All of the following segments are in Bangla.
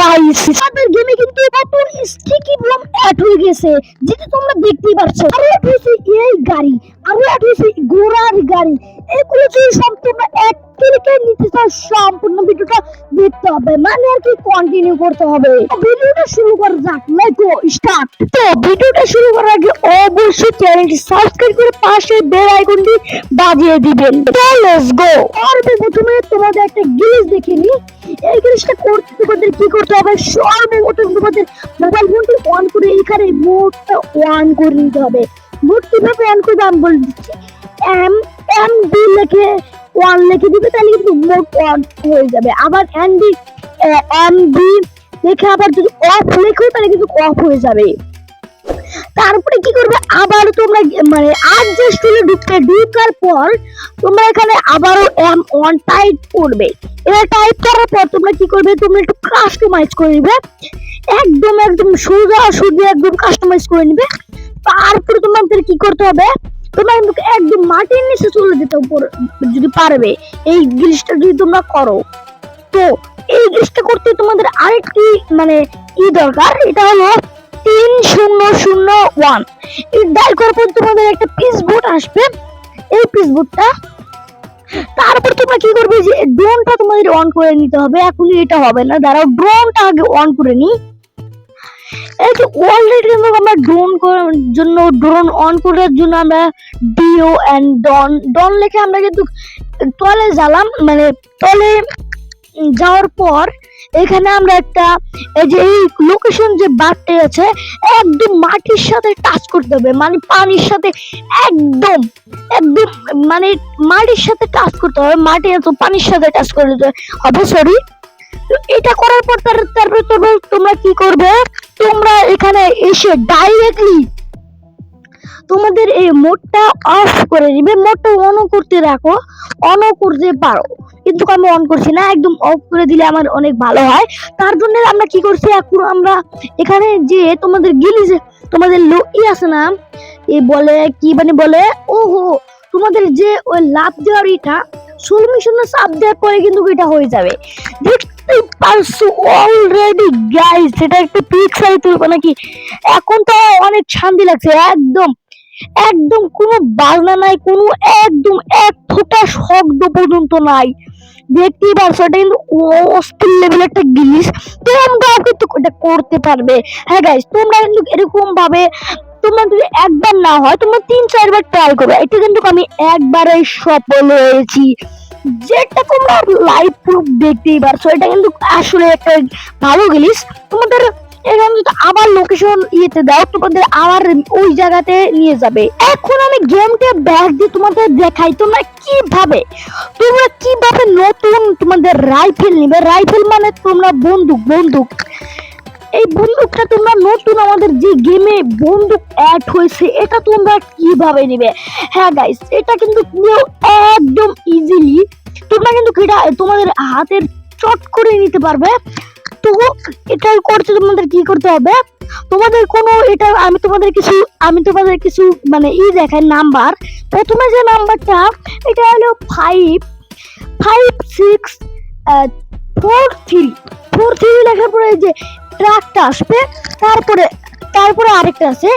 গাইস আমাদের গেমে কিন্তু নতুন স্টিকি অ্যাড হয়ে গেছে, যেটা তোমরা দেখতেই পাচ্ছ অ্যাড হয়েছে এই গাড়ি অ্যাড হয়েছে ঘোড়ার গাড়ি। এগুলো যদি এক ক্লিকে নিতে চাও, সম্পূর্ণ ভিডিওটা দেখতে হবে। মানে আর কি কন্টিনিউ করতে হবে। ভিডিওটা শুরু করা যাক। স্টার্ট তো ভিডিওটা শুরু করার আগে অবশ্যই চ্যানেলটি সাবস্ক্রাইব করে পাশে বেল আইকনটি বাজিয়ে দিবেন। তো লেটস গো আর প্রথমে তোমাদের একটা গিলিস দেখে নি এই জিনিসটা করতে তোমাদের কি করতে হবে সর্বপ্রথম তোমাদের মোবাইল ফোনটি অন করে এখানে মোডটা অন করে নিতে হবে। মোড কীভাবে অন করবে আমি বলে দিচ্ছি। এম এম ডি লিখে ওয়ান লিখে দিবে, তাহলে কিন্তু মোড অন হয়ে যাবে। আবার এম ডি এম ডি লিখে আবার যদি অফ লেখো, তাহলে কিন্তু অফ হয়ে যাবে। তারপরে কি করবে? আবার তোমরা মানে অ্যাডজাস্ট টুলে ঢুকতে ঢুকার পর তোমরা এখানে আবারও এম অন টাইপ করবে। এটা টাইপ করার পর তোমরা কি করবে? তোমরা একটু কাস্টমাইজ করে নিবে। একদম একদম সোজা সোজা একদম কাস্টমাইজ করে নিবে। তারপরে তোমাদের কি করতে হবে? তোমরা একদম মাটির নিচে চলে যেতে যদি পারবে, এই জিনিসটা যদি তোমরা করো। তো এই জিনিসটা করতে তোমাদের আরেকটি মানে ই দরকার, এটা হলো শূন্য শূন্য ওয়ান ডায়াল করার পর তোমাদের একটা পিস আসবে। এই পিস তারপর তোমরা কি করবে যে ড্রোনটা তোমাদের অন করে নিতে হবে। এখনই এটা হবে না, দাঁড়াও ড্রোনটা আগে অন করে নি এই অলরেডি কিন্তু আমরা ড্রোন করার জন্য ড্রোন অন করার জন্য আমরা ডিও এন্ড ডন ডন লিখে আমরা কিন্তু তলে জ্বালাম মানে তলে যাওয়ার পর এখানে আমরা একটা, এই যে এই লোকেশন যে বারটি আছে, একদম মাটির সাথে টাচ করতে হবে। মানে পানির সাথে একদম একদম মানে মাটির সাথে টাচ করতে হবে। মাটি এত পানির সাথে টাচ করতে হবে সরি এটা করার পর তার- তারপরে তোমরা কি করবে? তোমরা এখানে এসে ডাইরেক্টলি তোমাদের এই মোডটা অফ করে দিবে, মোডটা অন করতে রাখো অন করতে পারো। কিন্তু আমি অন করছি না, একদম অফ করে দিলে আমার অনেক ভালো হয়। তার জন্য আমরা কি করছি, এখন আমরা এখানে যে তোমাদের গিলি তোমাদের লো ই আছে না, এ বলে, কি মানে বলে, ওহো, তোমাদের যে ওই লাভ দেওয়ার ইটা সোল মিশনে চাপ দেওয়ার পরে কিন্তু এটা হয়ে যাবে। দেখতে পারছ অলরেডি গাইস এটা একটা পিক্সাই তুলবো নাকি? এখন তো অনেক শান্তি লাগছে, একদম। একদম কোনো বাজনা নাই, কোনো একদম এক ফোঁটা শব্দ পর্যন্ত নাই। দেখতেই পারছ, এটা কিন্তু অস্থির একটা তোমরাও কিন্তু এটা করতে পারবে। হ্যাঁ গাইস তোমরা কিন্তু এরকম ভাবে, তোমরা যদি একবার না হয়, তোমরা তিন চারবার ট্রাই করবে। এটা কিন্তু আমি একবারে সফল হয়েছি। যেটা তোমরা লাইভ প্রুফ দেখতেই পারছ, এটা কিন্তু আসলে একটা ভালো জিনিস। তোমাদের এখানে যদি আবার লোকেশন ইয়েতে দাও, তোমাদের আবার ওই জায়গাতে নিয়ে যাবে। এখন আমি গেমটা ব্যাক দিয়ে তোমাদের দেখাই, তোমরা কীভাবে তোমরা কীভাবে নতুন তোমাদের রাইফেল নিবে? রাইফেল মানে তোমরা বন্দুক বন্দুক। এই বন্দুকটা তোমরা নতুন আমাদের যে গেমে বন্দুক অ্যাড হয়েছে, এটা তোমরা কীভাবে নিবে? হ্যাঁ গাইস এটা কিন্তু একদম ইজিলি তোমরা কিন্তু এটা তোমাদের হাতের চট করে নিতে পারবে। তো করতে তোমাদের কি করতে হবে? তোমাদের কোনো এটা, আমি তোমাদের কিছু, আমি তোমাদের কিছু মানে ই দেখাই, নাম্বার। প্রথমে যে নাম্বারটা, এটা হলো five five six four three four three লেখার পরে যে ট্রাকটা আসবে, তারপরে তারপরে আরেকটা আছে,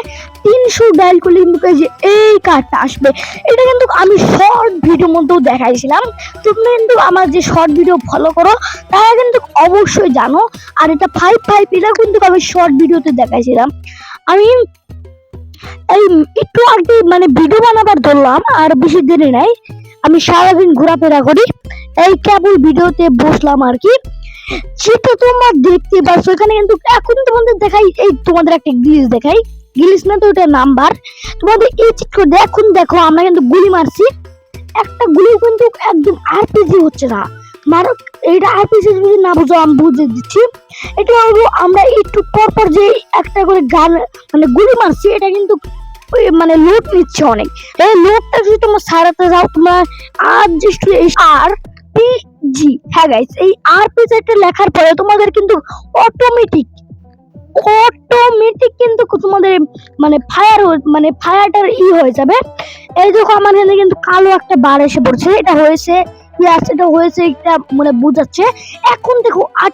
তিনশো ডায়াল করলে কিন্তু যে এই কার্ডটা আসবে, এটা কিন্তু আমি শর্ট ভিডিওর মধ্যেও দেখাইছিলাম। তোমরা কিন্তু আমার যে শর্ট ভিডিও ফলো করো, তারা কিন্তু অবশ্যই জানো। আর এটা ফাইভ ফাইভ এটা কিন্তু আমি শর্ট ভিডিওতে দেখাইছিলাম। আমি এই একটু আগে মানে ভিডিও বানাবার ধরলাম, আর বেশি দেরি নাই। আমি সারাদিন ঘোরাফেরা করি। এই কেবল ভিডিওতে বসলাম আর কি। তোমরা দেখতে পাচ্ছ এখানে কিন্তু এখন তোমাদের দেখাই, এই তোমাদের একটা দেখাই। না তো ওটা নাম্বার। তোমাদের এই দেখুন দেখো, আমরা কিন্তু গুলি মারছি। একটা গুলি কিন্তু একদম আরপিজি হচ্ছে না। এটা আরপিজি যদি না বুঝো, আমি বুঝে দিচ্ছি। এটা হলো আমরা একটু পর পর যে একটা করে গান মানে গুলি মারছি, এটা কিন্তু মানে লোড নিচ্ছে অনেক। এই লোডটা যদি তোমরা সারাতে যাও, তোমরা আর জাস্ট আর জি হ্যাঁ গাইস এই আর পেজটা লেখার পরে তোমাদের কিন্তু অটোমেটিক অটোমেটিক কিন্তু তোমাদের মানে ফায়ার মানে ফায়ারটার ই হয়ে যাবে। এই দেখো আমার এখানে কিন্তু কালো একটা বার এসে পড়ছে, এটা হয়েছে ইয়াস এটা হয়েছে, এটা মানে বোঝাচ্ছে। এখন দেখো আর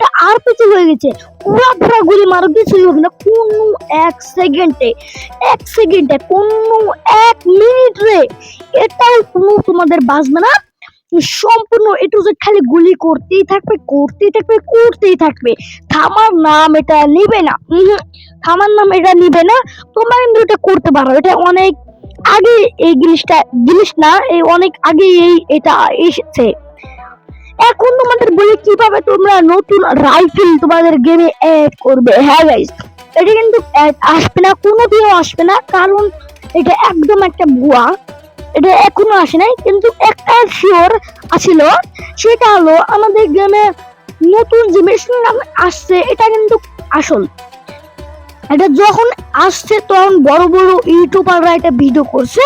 হয়ে গেছে। পুরা পুরা গুলি মারো, কিছুই না। কোনো এক সেকেন্ডে এক সেকেন্ডে কোনো এক মিনিট রে এটাও কোনো তোমাদের বাঁচবে না। সম্পূর্ণ এটু যে খালি গুলি করতেই থাকবে করতেই থাকবে করতেই থাকবে। থামার নাম এটা নিবে না। থামার নাম এটা নিবে না। তোমরা কিন্তু এটা করতে পারো। এটা অনেক আগে এই জিনিসটা, জিনিস না, এই অনেক আগে এই এটা এসেছে। এখন তোমাদের বলি কীভাবে তোমরা নতুন রাইফেল তোমাদের গেমে অ্যাড করবে। হ্যাঁ গাইস এটা কিন্তু add আসবে না, কোনোদিনও আসবে না। কারণ এটা একদম একটা ভুয়া। এটা এখনও আসে নাই, কিন্তু একটা শিওর আছিল। সেটা হলো আমাদের গ্রামে নতুন যে মেশিন আসছে, এটা কিন্তু আসল। এটা যখন আসছে, তখন বড় বড় ইউটিউবাররা এটা ভিডিও করছে।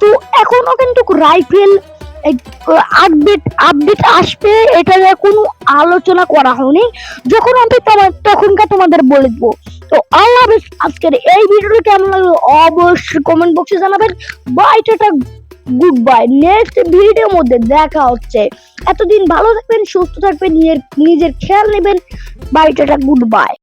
তো এখনও কিন্তু রাইফেল আপডেট আপডেট আসবে, এটা নিয়ে কোনো আলোচনা করা হয়নি। যখন আমি তোমার, তখনকার তোমাদের বলে দেবো। তো আল্লাহ আজকের এই ভিডিওটা কেমন লাগল অবশ্যই কমেন্ট বক্সে জানাবেন। Bye tata good bye next ভিডিওর মধ্যে দেখা হচ্ছে। এতদিন ভালো থাকবেন, সুস্থ থাকবেন, নিজের নিজের খেয়াল নেবেন। By tata good by